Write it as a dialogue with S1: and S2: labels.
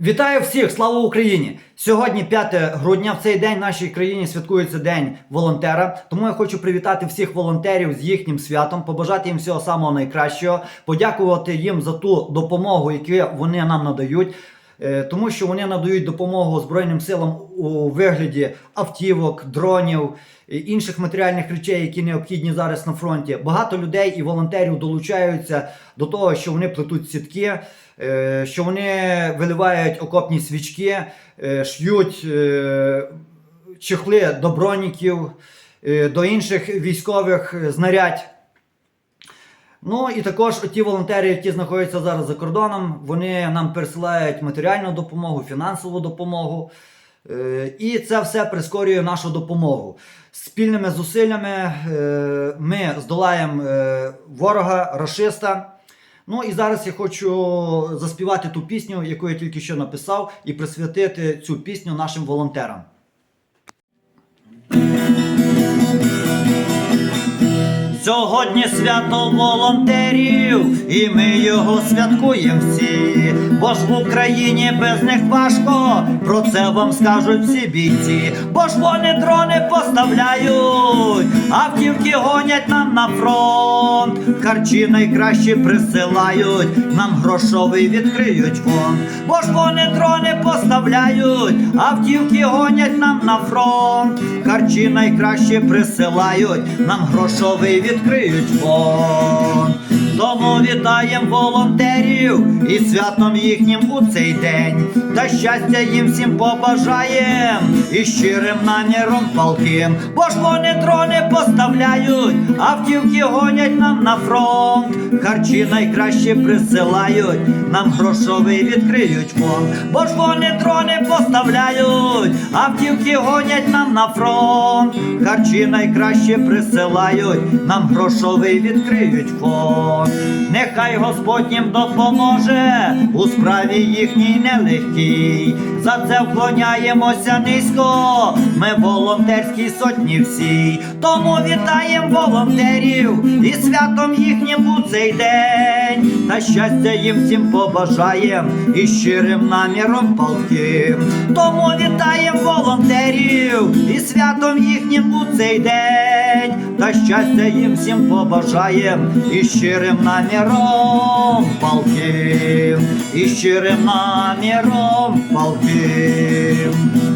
S1: Вітаю всіх! Слава Україні! Сьогодні 5 грудня. В цей день в нашій країні святкується День волонтера. Тому я хочу привітати всіх волонтерів з їхнім святом, побажати їм всього самого найкращого, подякувати їм за ту допомогу, яку вони нам надають. Е, Тому що вони надають допомогу Збройним силам у вигляді автівок, дронів, і інших матеріальних речей, які необхідні зараз на фронті. Багато людей і волонтерів долучаються до того, що вони плетуть сітки, е, що вони виливають окопні свічки, е, ш'ють е, чехли до броніків, е, до інших військових е, знарядь. Ну і також ті волонтери, які знаходяться зараз за кордоном, вони нам пересилають матеріальну допомогу, фінансову допомогу. Е, І це все прискорює нашу допомогу. Спільними зусиллями е, ми здолаємо е, ворога, рашиста. Ну і зараз я хочу заспівати ту пісню, яку я тільки що написав, і присвятити цю пісню нашим волонтерам. Сьогодні свято волонтерів, і ми його святкуємо всі. Бо ж в Україні без них важко, про це вам скажуть всі бійці. Бо ж вони дрони поставляють, автівки гонять нам на фронт. Харчі найкращі присилають, нам грошовий відкриють фонд. Бо ж вони дрони поставляють, автівки гонять нам на фронт. Харчі найкращі присилають, нам грошовий відкриють фонд. Тому вітаєм волонтерів і святом їхнім у цей день. Та щастя їм всім побажаєм і щирим наміром палким. Бо ж вони дрони поставляють, автівки гонять нам на фронт. Харчі найкраще присилають, нам грошовий відкриють фонд. Бо ж вони дрони поставляють, автівки гонять нам на фронт. Харчі найкраще присилають, нам грошовий відкриють фонд. Нехай Господь їм допоможе у справі їхній нелегкій. За це вклоняємося низько. Ми волонтерські сотні всі. Тому вітаємо волонтерів і святом їхнім у цей день. Та щастя їм всім побажаєм і щирим наміром палким. Тому вітаємо волонтерів і святом їхнім у цей день. Щастя їм всім побажаєм і щирим наміром палким, і щирим наміром палким.